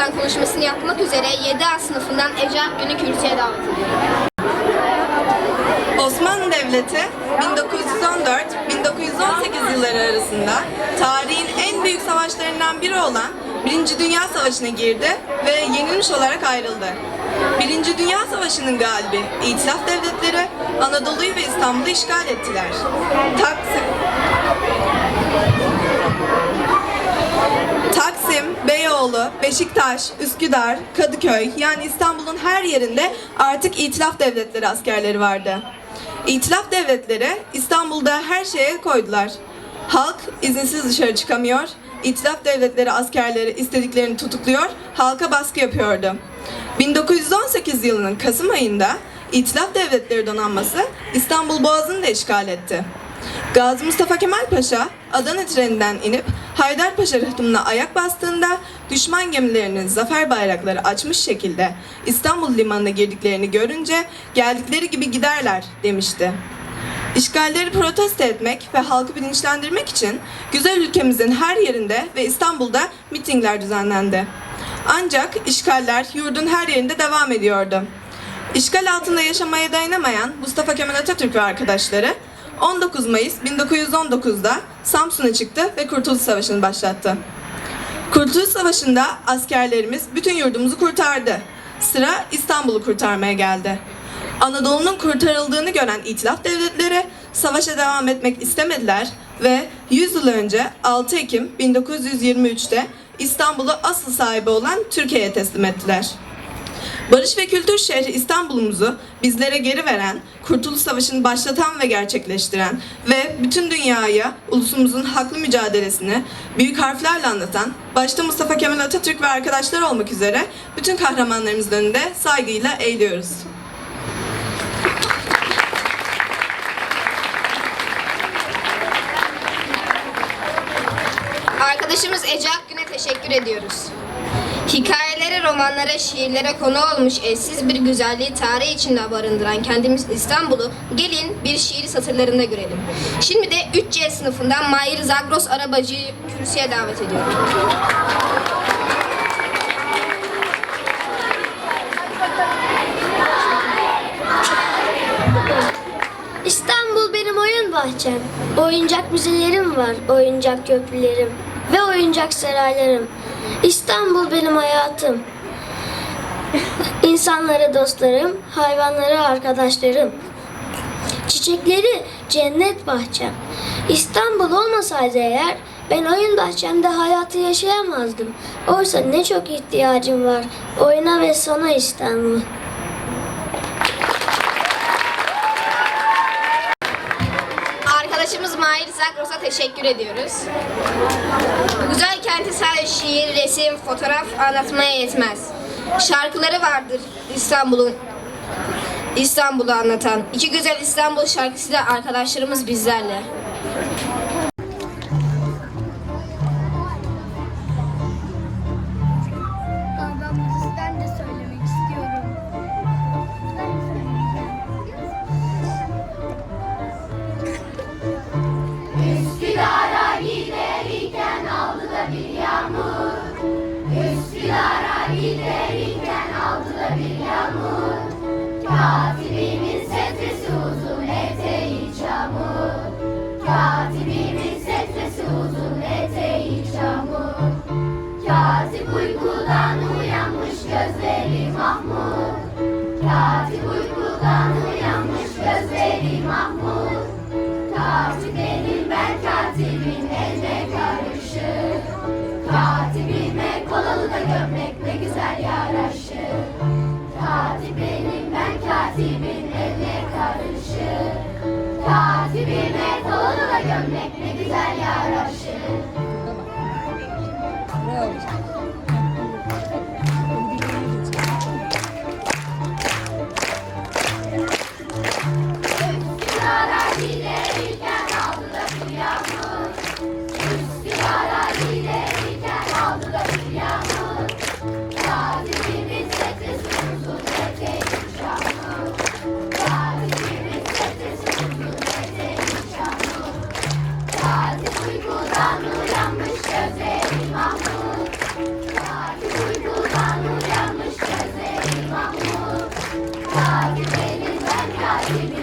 belirten konuşmasını yapmak üzere 7A sınıfından Ece Günü kürsüye davet ediyorum. Osmanlı Devleti 1914-1918 yılları arasında tarihin en büyük savaşlarından biri olan Birinci Dünya Savaşı'na girdi ve yenilmiş olarak ayrıldı. Birinci Dünya Savaşı'nın galibi İtilaf Devletleri Anadolu'yu ve İstanbul'u işgal ettiler. Taksim, Taksim, Beyoğlu, Beşiktaş, Üsküdar, Kadıköy yani İstanbul'un her yerinde artık İtilaf Devletleri askerleri vardı. İtilaf Devletleri İstanbul'da her şeye koydular. Halk izinsiz dışarı çıkamıyor, İtilaf Devletleri askerleri istediklerini tutukluyor, halka baskı yapıyordu. 1918 yılının Kasım ayında İtilaf Devletleri donanması İstanbul Boğazı'nı da işgal etti. Gazi Mustafa Kemal Paşa Adana treninden inip Haydarpaşa rıhtımına ayak bastığında düşman gemilerinin zafer bayrakları açmış şekilde İstanbul limanına girdiklerini görünce geldikleri gibi giderler demişti. İşgalleri protesto etmek ve halkı bilinçlendirmek için güzel ülkemizin her yerinde ve İstanbul'da mitingler düzenlendi. Ancak işgaller yurdun her yerinde devam ediyordu. İşgal altında yaşamaya dayanamayan Mustafa Kemal Atatürk ve arkadaşları 19 Mayıs 1919'da Samsun'a çıktı ve Kurtuluş Savaşı'nı başlattı. Kurtuluş Savaşı'nda askerlerimiz bütün yurdumuzu kurtardı. Sıra İstanbul'u kurtarmaya geldi. Anadolu'nun kurtarıldığını gören İtilaf devletleri savaşa devam etmek istemediler ve 100 yıl önce 6 Ekim 1923'te İstanbul'u asıl sahibi olan Türkiye'ye teslim ettiler. Barış ve kültür şehri İstanbul'umuzu bizlere geri veren, Kurtuluş Savaşı'nı başlatan ve gerçekleştiren ve bütün dünyaya ulusumuzun haklı mücadelesini büyük harflerle anlatan, başta Mustafa Kemal Atatürk ve arkadaşlar olmak üzere bütün kahramanlarımızın önünde saygıyla eğiliyoruz. Arkadaşımız Ece Akgün'e teşekkür ediyoruz. Hikayelere, romanlara, şiirlere konu olmuş eşsiz bir güzelliği tarih içinde barındıran kendimiz İstanbul'u gelin bir şiir satırlarında görelim. Şimdi de 3C sınıfından Mahir Zagros Arabacı'yı kürsüye davet ediyorum. İstanbul benim oyun bahçem. Oyuncak müzelerim var, oyuncak köprülerim ve oyuncak saraylarım. İstanbul benim hayatım. İnsanlara dostlarım, hayvanlara arkadaşlarım. Çiçekleri cennet bahçem. İstanbul olmasaydı eğer ben oyun bahçemde hayatı yaşayamazdım. Oysa ne çok ihtiyacım var oyuna ve sana İstanbul. Zagros'a teşekkür ediyoruz. Güzel kenti sadece şiir, resim, fotoğraf anlatmaya yetmez. Şarkıları vardır İstanbul'un İstanbul'u anlatan. İki güzel İstanbul şarkısı da arkadaşlarımız bizlerle. Gözleri mahmur. Katip uykudan uyanmış gözleri mahmur. Katip benim ben katibin eline karışır. Katibime kolalı da gömlek ne güzel yaraşır. Katip benim ben katibin eline karışır. Katibime kolalı da gömlek ne güzel yaraşır güzelim ben katibim.